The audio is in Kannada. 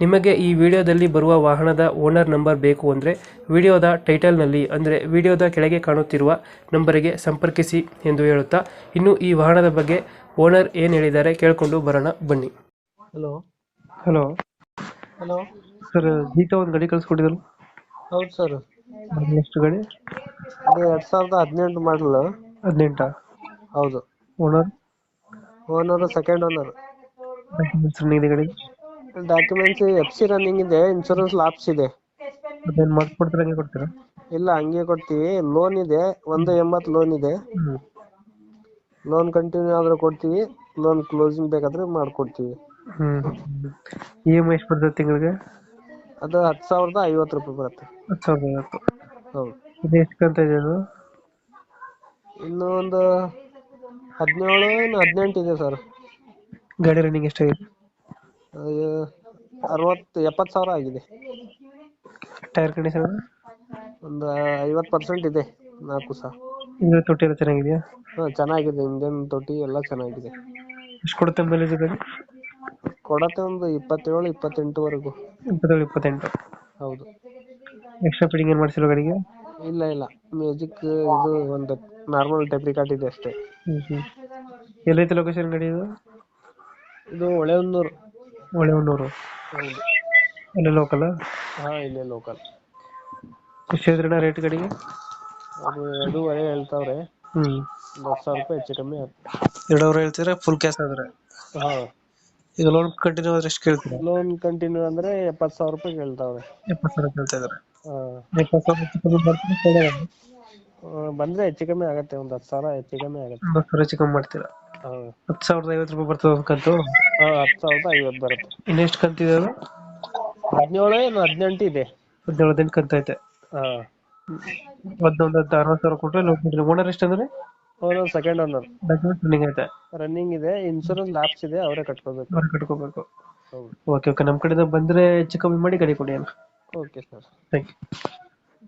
ನಿಮಗೆ ಈ ವಿಡಿಯೋದಲ್ಲಿ ಬರುವ ವಾಹನದ ಓನರ್ ನಂಬರ್ ಬೇಕು ಅಂದರೆ ವಿಡಿಯೋದ ಟೈಟಲ್ನಲ್ಲಿ ಅಂದರೆ ವಿಡಿಯೋದ ಕೆಳಗೆ ಕಾಣುತ್ತಿರುವ ನಂಬರಿಗೆ ಸಂಪರ್ಕಿಸಿ ಎಂದು ಹೇಳುತ್ತಾ ಇನ್ನು ಈ ವಾಹನದ ಬಗ್ಗೆ ಓನರ್ ಏನು ಹೇಳಿದ್ದಾರೆ ಕೇಳಿಕೊಂಡು ಬರೋಣ ಬನ್ನಿ. Hello. Hello. Hello. Sir Geeta ಒಂದು ಗಾಡಿ ಕಳಿಸ್ಕೊಟ್ಟಿದ್ರು ಹೌದು ಸರ್. ಎಷ್ಟು ಗಾಡಿ? ಅದು ಎರಡು ಸಾವಿರದ ಹದಿನೆಂಟು ಮಾಡಲ್. ಹದಿನೆಂಟಾ? ಹೌದು. ಓನರ್? ಓನರ್ ಸೆಕೆಂಡ್ ಓನರ್ ಗಾಡಿ? ಡಾಕ್ಯುಮೆಂಟ್ಸ್ ಎಫ್ ಸಿ ರನ್ನಿಂಗ್ ಇದೆ ಇನ್ಶೂರೆನ್ಸ್ ಲಾಪ್ಸ್ ಇದೆ. ಅದೇನು ಹಂಗೆ ಕೊಡ್ತೀರಾ? ಇಲ್ಲ ಹಂಗೆ ಕೊಡ್ತೀವಿ. ಲೋನ್ ಇದೆ ಒಂದು ಎಂಬತ್ತು ಲೋನ್ ಇದೆ. ಲೋನ್ ಕಂಟಿನ್ಯೂ ಆದ್ರೆ ಕೊಡ್ತೀವಿ ಲೋನ್ ಕ್ಲೋಸಿಂಗ್ ಬೇಕಾದ್ರೆ ಮಾಡ್ಕೊಡ್ತೀವಿ. ಹ್ಮ್ ಇ ಎಂ ಐ ಎಷ್ಟು ಬರ್ತದೆ ತಿಂಗಳಿಗೆ? ಅದು ಹತ್ತು ಸಾವಿರದ ಐವತ್ತು ರೂಪಾಯಿ ಬರುತ್ತೆ. ಹತ್ತು ಸಾವಿರದ ಐವತ್ತು. ಹೌದು. ಇದು ಎಷ್ಟು ಕಂತ ಇದೆ ಅದು? ಇನ್ನು ಒಂದು ಹದಿನೇಳು ಇನ್ನು ಹದಿನೆಂಟು ಇದೆ ಸರ್. ಗಾಡಿ ರನ್ನಿಂಗ್ ಎಷ್ಟಾಗಿದೆ? ಅರವತ್ತು ಎಪ್ಪತ್ತು ಸಾವಿರ ಆಗಿದೆ. ಟೈರ್ ಕಂಡೀಷನ್ ಒಂದು ಐವತ್ತು ಪರ್ಸೆಂಟ್ ಇದೆ ನಾಲ್ಕು ಸಹ. ತೊಟ್ಟಿ ಎಲ್ಲ ಚೆನ್ನಾಗಿದೆಯಾ? ಹಾ ಚೆನ್ನಾಗಿದೆ ಇಂಜನ್ ತೊಟ್ಟಿ ಎಲ್ಲ ಚೆನ್ನಾಗಿದೆ. ಎಷ್ಟು ಕೊಡುತ್ತೆ ಮೈಲೇಜ್ ಗಾಡಿ ಕೊಡತ್ತೆ ಒಂದು ಇಪ್ಪತ್ತೇಳು ಇಪ್ಪತ್ತೆಂಟುವರೆಗೂ. ಇಪ್ಪತ್ತೇಳು ಇಪ್ಪತ್ತೆಂಟು. ಹೌದು. ಎಕ್ಸ್ಟ್ರಾ ಫಿಟ್ಟಿಂಗ್ ಏನು ಮಾಡಿಸಿಲ್ಲ ಗಾಡಿಗೆ? ಇಲ್ಲ ಇಲ್ಲ. ಮ್ಯೂಸಿಕ್ ಇದು ಒಂದು ನಾರ್ಮಲ್ ಟೆಪ್ರಿಕಾಟ್ ಇದೆ ಅಷ್ಟೇ. ಎಲ್ಲೈತೆ ಲೊಕೇಶನ್ ಗಾಡಿ ಇದು? ಇದು ಹೊಳೆಹೊನ್ನೂರು. ಹೊಳೆಹೊನ್ನೂರು ಇಲ್ಲೇ ಲೋಕಲ್ ಹಾ ಇಲ್ಲೇ ಲೋಕಲ್ ಎಷ್ಟು ಹೇಳಿದ್ರಣ್ಣ ರೇಟ್ ಗಾಡಿಗೆ ಅದು ಎರಡೂವರೆ ಹೇಳ್ತಾವ್ರೆ. ಹ್ಞೂ ಹತ್ತು ಸಾವಿರ ರೂಪಾಯಿ ಹೆಚ್ಚು ಕಮ್ಮಿ ಆಗುತ್ತೆ ಎರಡು ಅವ್ರು ಹೇಳ್ತೀರಾ? ಫುಲ್ ಕ್ಯಾಶ್ ಆದ್ರೆ? ಹಾ. ಈಗ ಲೋನ್ ಕಂಟಿನ್ಯೂ ಆದ್ರೆ ಎಷ್ಟು ಕೇಳ್ತೀರಾ? ಲೋನ್ ಕಂಟಿನ್ಯೂ ಅಂದ್ರೆ ಎಪ್ಪತ್ತು ಸಾವಿರ ರೂಪಾಯಿ ಹೇಳ್ತಾವ್ರೆ ಎಪ್ಪತ್ತು ಸಾವಿರ ಕೇಳ್ತಾ ಇದ್ದಾರೆ ಹಾ. ಎಪ್ಪತ್ತು ಸಾವಿರ ಹೆಚ್ಚು ಕಮ್ಮಿ ಮಾಡ್ತೀರಾ? ಕೊಡೋದಾ? ಆ, ಬಂದ್ರೆ ಹೆಚ್ಚು ಕಮ್ಮಿ ಆಗತ್ತೆ ಒಂದು ಹತ್ತು ಸಾವಿರ ಹೆಚ್ಚು ಕಮ್ಮಿ ಆಗತ್ತೆ. ಒಂದು ಸಾವಿರ ಹೆಚ್ಚು ಕಮ್ಮಿ ಮಾಡ್ತೀರಾ? ಹತ್ತು ಸಾವಿರದ ಐವತ್ತು ರೂಪಾಯಿ ಬರ್ತದೆ ಒಂದು ಕಂತು ಹಾ ಹತ್ತು ಸಾವಿರದ ಐವತ್ತು ಬರುತ್ತೆ. ಇನ್ನೆಷ್ಟು ಕಂತಿದೆ ಅದು? ಹದಿನೇಳು ಏನು ಹದಿನೆಂಟು ಇದೆ. ಹದಿನೇಳು ಹದಿನೆಂಟು ಕಂತ ಐತೆ ಹಾ. ಒಂದೊಂದು ಹತ್ತು ಅರವತ್ತು ಸಾವಿರ ಕೊಟ್ಟರೆ ಲೋನ್ ಕೊಟ್ಟಿರಿ ಓನರ್ ಎಷ್ಟು ಅಂದ್ರೆ? Owner second owner document running ಐತೆ. ರನ್ನಿಂಗ್ ಇದೆ ಇನ್ಶೂರೆನ್ಸ್ ಲ್ಯಾಪ್ಸ್ ಇದೆ ಅವರೇ ಕಟ್ಕೋಬೇಕು. ಅವ್ರು ಕಟ್ಕೋಬೇಕು. ಹೌದು. ಓಕೆ ಓಕೆ ನಮ್ಮ ಕಡೆಯಿಂದ ಬಂದ್ರೆ ಹೆಚ್ಚು ಕಮ್ಮಿ ಮಾಡಿ ಗಾಡಿ ಕೊಡಿ ಅಣ್ಣ. Okay sir thank you